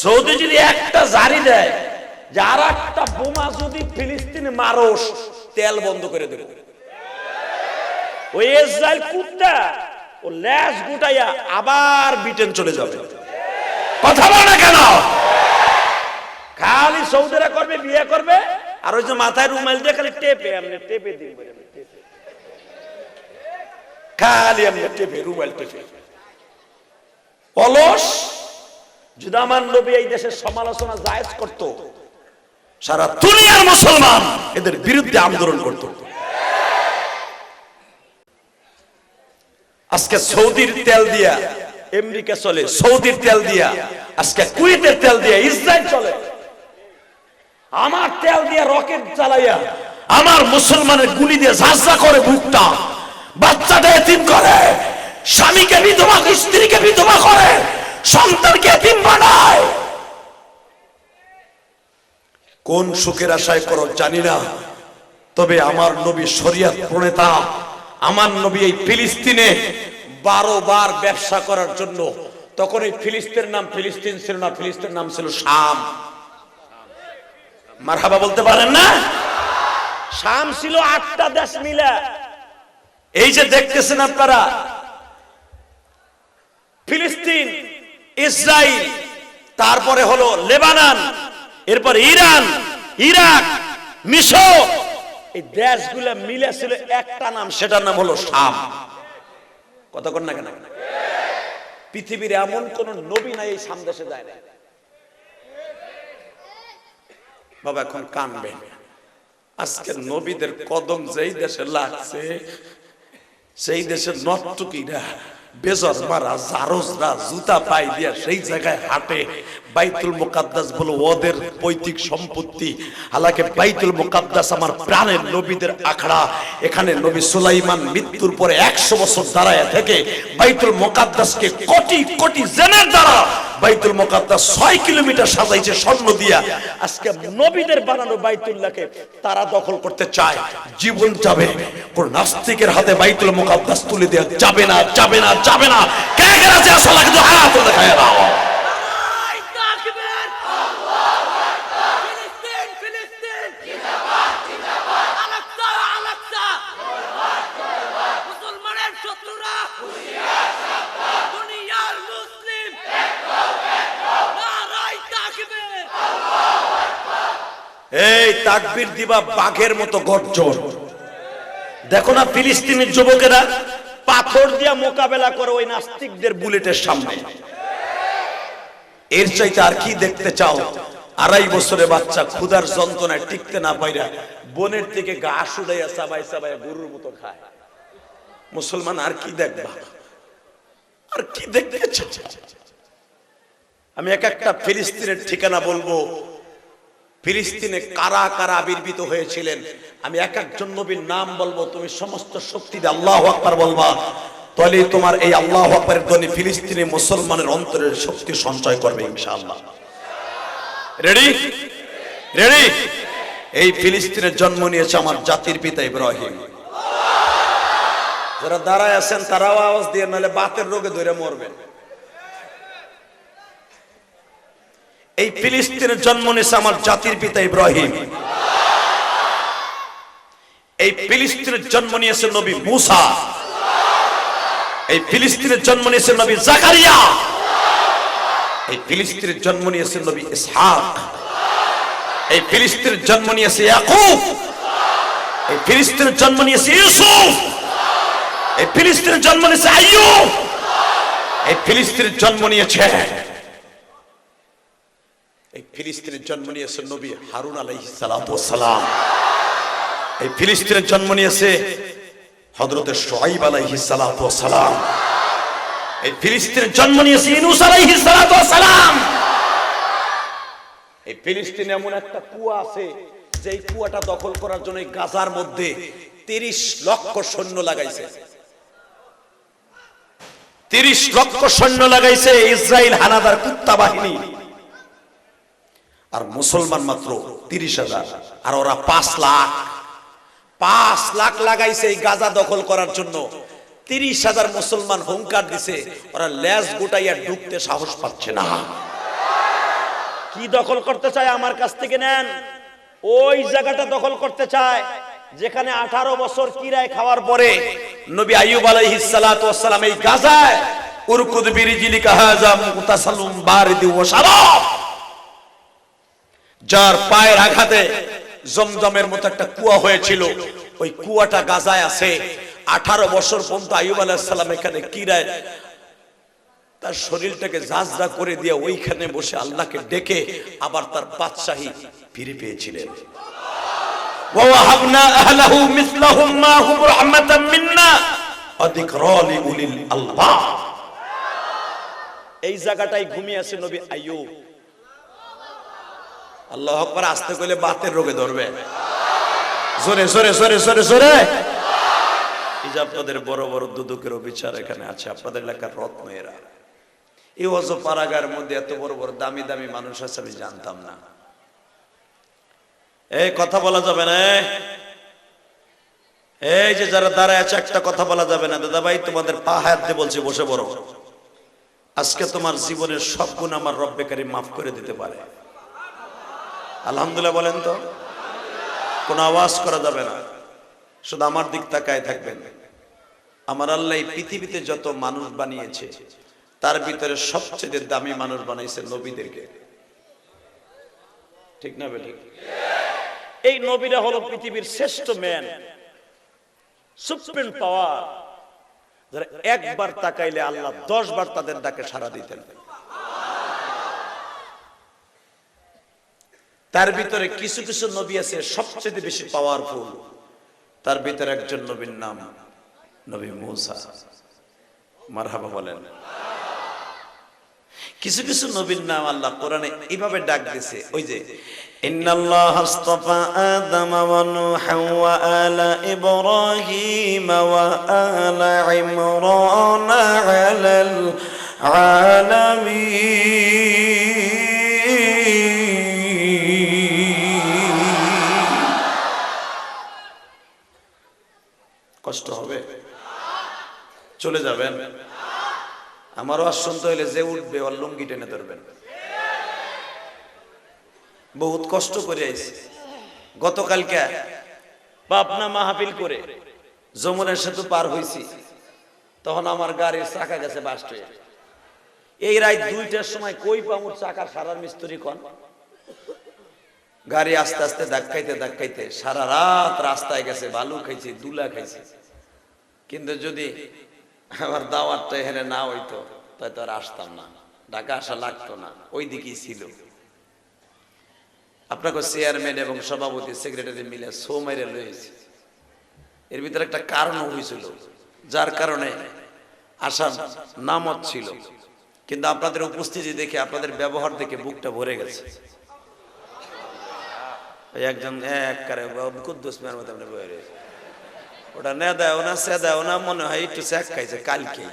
Saudi যদি একটা জারি দেয় যে আর একটা বোমা যদি ফিলিস্তিনে মারোস, তেল বন্ধ করে দেবে। ওই ইসরায়েল কুত্তা, ও ল্যাস গুটাইয়া আবার ব্রিটেন চলে যাবে। কথা বলে না কেন? খালি সৌদিরা করবে, বিয়ে করবে, আর ওই যে মাথায় রুমাল দিয়ে খালি টেপে, এমনি টেপে টেপে। খালি এমনি টেপে, রুমাল টেপে। অলস? আমার নবী এই দেশের সমালোচনা জায়েজ করত, সারা দুনিয়ার মুসলমান এদের বিরুদ্ধে আন্দোলন করত। আজকে সৌদির তেল দিয়া, আমেরিকা চলে, সৌদির তেল দিয়া, আজকে কুয়েতের তেল দিয়া, ইসরায়েল চলে। আমার তেল দিয়া রকেট চালাইয়া, আমার মুসলমানের গুলি দিয়ে ঝাঁঝা করে বুকটা বাচ্চাটা এতিম করে, স্বামীকে বিধবা, স্ত্রীকে বিধবা করে সন্তানকে এতিম বানায়। কোন সুখের আশায় করো জানি না। তবে আমার নবী শরিয়াত প্রণেতা, আমার নবী এই ফিলিস্তিনে বারো বার ব্যবসা করার জন্য। তখন এই ফিলিস্তিনের নাম ফিলিস্তিন ছিল না, ফিলিস্তিনের নাম ছিল শাম। মারহাবা বলতে পারেন না? শাম ছিল আটটা দেশ মিলে। এই যে দেখতেছেন আপনারা, ফিলিস্তিন ইসরায়েল তারপরে হলো লেবানন, এরপর ইরান, ইরাক, মিশর। এই দেশগুলো মিলে ছিল একটা নাম, সেটার নাম হলো শাম। কর না কেন? পৃথিবীর এমন কোন নবী নাই এই শাম দেশে যায় না বাবা, এখন কানবে। আজকে নবীদের কদম যেই দেশে লাগছে, সেই দেশের নর্তকীরা বেজর মারা জারজরা জুতা পাই দিয়া সেই জায়গায় হাঁটে। বাইতুল মুকাদ্দাস বলো, ওদের পৈতৃক সম্পত্তি। হালাকে বাইতুল মুকাদ্দাস আমার প্রাণের নবীদের আখড়া। এখানে নবী সুলাইমান মৃত্যুর পরে একশো বছর দাঁড়ায় থেকে বাইতুল মুকাদ্দাসকে কোটি কোটি জেনের দ্বারা বাইতুল মুকাদ্দাস ছয় কিলোমিটার সাজাইছে স্বর্ণ দিয়া। আজকে নবীদের বানানো বাইতুল্লাহকে তারা দখল করতে চায়। জীবন যাবে। কোন নাস্তিকের হাতে বাইতুল মুকাদ্দাস তুলে দেওয়া যাবে না যাবে না যাবে না। কে কে আছে? আসলে কিন্তু হাত দেখায় আল্লাহ তাকবীর এই তাকবীর দিবা বাঘের মতো গর্জন। দেখো না ফিলিস্তিনের যুবকেরা পাথর দিয়া মোকাবেলা করে ওই নাস্তিকদের বুলেটের সামনে। এর চাইতে আর কি দেখতে চাও? আড়াই বছরের বাচ্চা ক্ষুধার যন্ত্রণায় টিকতে না পাইরা বনের থেকে ঘাস উড়াইয়া সাবাই সাবাই গরুর মতো খায়। মুসলমান আর কি দেখবা? আর কি দেখতে চাও? আমি এক একটা ফিলিস্তিনের ঠিকানা বলব ফিলিস্তিনে কারা কারা আবির্ভূত হয়েছিলেন? আমি এক একজন নবীর নাম বলব, তুমি সমস্ত শক্তি দিয়ে আল্লাহ আকবার বলবা। তাহলে তোমার এই আল্লাহ আকবরের ধ্বনি ফিলিস্তিনি মুসলমানের অন্তরের শক্তি সঞ্চয় করবে ইনশাআল্লাহ। রেডি রেডি এই ফিলিস্তিনের জন্ম নিয়েছে আমার জাতির পিতা ইব্রাহিম। যারা দাঁড়ায় আছেন, তারাও আওয়াজ দিয়ে, নাহলে বাতের রোগে ধরে মরবেন। এই ফিলিস্তিনের জন্ম নিয়েছে আমার জাতির পিতা ইব্রাহিম। এই ফিলিস্তিনের জন্ম নিয়েছে নবী মুসা। এই ফিলিস্তিনের জন্ম নিয়েছে নবী জাকারিয়া। এই ফিলিস্তিনের জন্ম নিয়েছে নবী ইসহাক। এই ফিলিস্তিনের জন্ম নিয়েছে ইয়াকুব। এই ফিলিস্তিনের জন্ম নিয়েছে ইউসুফ। এই ফিলিস্তিনের জন্ম নিয়েছে আইয়ুব। এই ফিলিস্তিনের জন্ম নিয়েছে এই ফিলিস্তিনের জন্ম নিয়েছে নবী হারুন সালাম। এই ফিলিস্তিনের জন্ম নিয়েছে হযরতে শুআইব আলাইহিস সালাম। এই ফিলিস্তিনের জন্ম নিয়েছে ইনুস এই ফিলিস্তিনে এমন একটা কুয়া আছে, যেই কুয়াটা দখল করার জন্য গাজার মধ্যে 30 লক্ষ সৈন্য লাগাইছে। 30 লক্ষ সৈন্য লাগাইছে ইসরায়েল হানাদার কুত্তা বাহিনী। আর মুসলমান মাত্র তিরিশ হাজার। আর ওরা পাঁচ লাখ। পাঁচ লাখ লাগাইছে এই গাজা দখল করার জন্য। তিরিশ হাজার মুসলমান হুঙ্কার দিছে, ওরা ল্যাস গোটাইয়া ঢুকতে সাহস পাচ্ছে না। কি দখল করতে চায় আমার কাছ থেকে নেন? ওই জায়গাটা দখল করতে চায়, যেখানে আঠারো বছর কিরায় খাওয়ার পরে নবী আইয়ুব আলাইহিস সালাতু ওয়াস এই গাজায়, উরকুদ বিরিজিলিকা হাযা মুতাসাল্লুম বারিদি ওয়া শারাব। যার পায়ের আঘাতে জমজমের মতো একটা কুয়া হয়েছিল। ওই কুয়াটা গাজায় আছে। আঠারো বছর পর্যন্ত আইব আলাহিসাল্লাম এখানে কিরায় তার শরীরটাকে করে দিয়ে ওইখানে বসে আল্লাহকে ডেকে আবার তার বাদশাহী ফিরে পেয়েছিলেন। এই জায়গাটাই ঘুমিয়ে আছে নবী আয়ুব আল্লাহ আকবার আস্তে কইলে বাতের রোগে ধরবে। জোরে জোরে জোরে জোরে জোরে। এই যে আপনাদের বড় বড় দুদকের বিচার এখানে আছে আপনাদের এলাকার রত্ন এরা এই অজ পারাগার মধ্যে এত বড় বড় দামি দামি মানুষ আছে আমি জানতাম না। এই কথা বলা যাবে না এই। যে যারা দাঁড়ায় আছে একটা কথা বলা যাবে না। দাদা ভাই তোমাদের পা হাত দিয়ে বলছি বসে বড় আজকে তোমার জীবনের সব গুণ আমার রব্বে কারিম মাফ করে দিতে পারে। আলহামদুলিল্লাহ বলেন তো, কোনো আওয়াজ করা যাবে না। শুধু আমার দিক তাকায় থাকবেন। আমার আল্লাহ পৃথিবীতে যত মানুষ বানিয়েছে, তার ভিতরে সবচেয়ে দামি মানুষ বানাইছে নবীদেরকে। ঠিক না বেটি? এই নবীরা হলো পৃথিবীর শ্রেষ্ঠ ম্যান সুপ্রিম পাওয়ার যারা একবার তাকাইলে আল্লাহ দশ বার তাদের ডাকে সাড়া দিতেন। তার ভিতরে কিছু কিছু নবী আছে সবচেয়ে বেশি পাওয়ারফুল তার ভিতরে একজন নবীর নাম নবী মুসা। মারহাবা বলেন। কিছু কিছু নবীর নাম আল্লাহ কোরআনে এইভাবে ডাক দিছে ওই যে, ইন্নাল্লাহ আস্তাফা আদম ওয়া নূহা ওয়া আলা ইব্রাহিম ওয়া আলা ইমরান আলাল আলামিন। আমারও আর শুনতে হইলে যে উঠবে, ওর লুঙ্গি টেনে ধরবেন। বহুত কষ্ট করে আইছি। গতকালকে পাবনা মাহফিল করে যমুনের সেতু পার হইছি। তখন আমার গাড়ির চাকা গেছে বাস্ট হয়ে। এই রাত দুইটার সময় কই পামুর চাকা সারার মিস্ত্রি কন? গাড়ি আস্তে আস্তে ধাক্কাইতে ধাক্কাইতে সারা রাত রাস্তায় গেছে, বালু খাইছে, দুলা খাইছে। কিন্তু যদি আমার দাওয়াতটা এখানে না হইতো, তাই তো আর আসতাম না। ঢাকা আসা লাগতো না ওই দিকেই ছিল। আপনাকে চেয়ারম্যান এবং সভাপতি, সেক্রেটারি মিলে সো মেরে রয়েছে। এর ভিতরে একটা কারণ হয়েছিল, যার কারণে আসার নামত ছিল। কিন্তু আপনাদের উপস্থিতি দেখে, আপনাদের ব্যবহার দেখে বুকটা ভরে গেছে। একজন এক কারে কুদ্দুস মেয়ের মতো আপনি বয়ে রয়েছে ওটা নে দেও না, সে দেও না, মনে হয় একটু শেখ খাইছে কালকে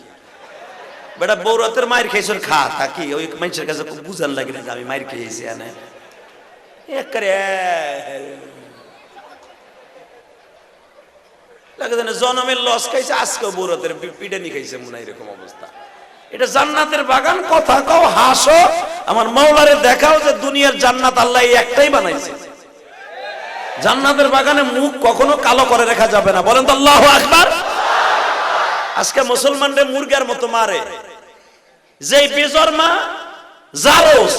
বেটা বৌরাতের মায়ের খাইছর খা থাকি ওই মানুষের কাছে বুঝার লাগে না আমি মায়ের খেয়েছি এনে? লাগে জানে জনমের লস খাইছে আজকে বৌরাতের পিটানি খাইছে মনে হয় এরকম অবস্থা। এটা জান্নাতের বাগান, কথা কও, হাসো। আমার মাওলারে দেখাও যে দুনিয়ার জান্নাত আল্লাহ একটাই বানাইছে। জান্নাতের বাগানে মুখ কখনো কালো করে রাখা যাবে না। বলেন তো আল্লাহ আকবার। আজকে মুসলমানদের মুরগার মতো মারে। যেই বেজরমা জারোস,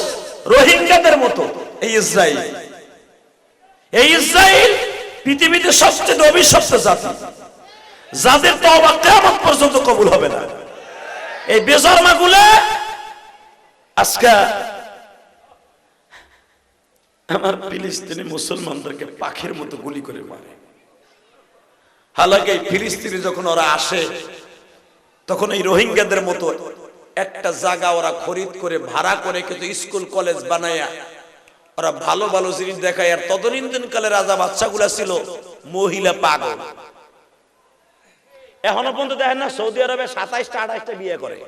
রোহিঙ্গাদের মতো, এই ইসরায়েল এই ইসরায়েল পৃথিবীতে সবচেয়ে অভিশপ্ত জাতি। যাদের তো অবাক কেমন পর্যন্ত কবুল হবে না। এই বেজরমা গুলো আজকে আমার ফিলিস্তিনি মুসলমানদেরকে পাখির মতো গুলি করে মারে। হালাকে ফিলিস্তিনি যখন ওরা আসে, তখন এই রোহিঙ্গাদের মতো একটা জায়গা ওরা খরিদ করে, ভাড়া করে কিন্তু স্কুল, কলেজ বানায়া, ওরা ভালো ভালো জিনিস দেখায়। আর তদনীন্দন কালে রাজা বাচ্চাগুলা ছিল মহিলা পাগল। এখনও পর্যন্ত দেখেন না, সৌদি আরবে সাতাইশটা, আঠাইশটা বিয়ে করে।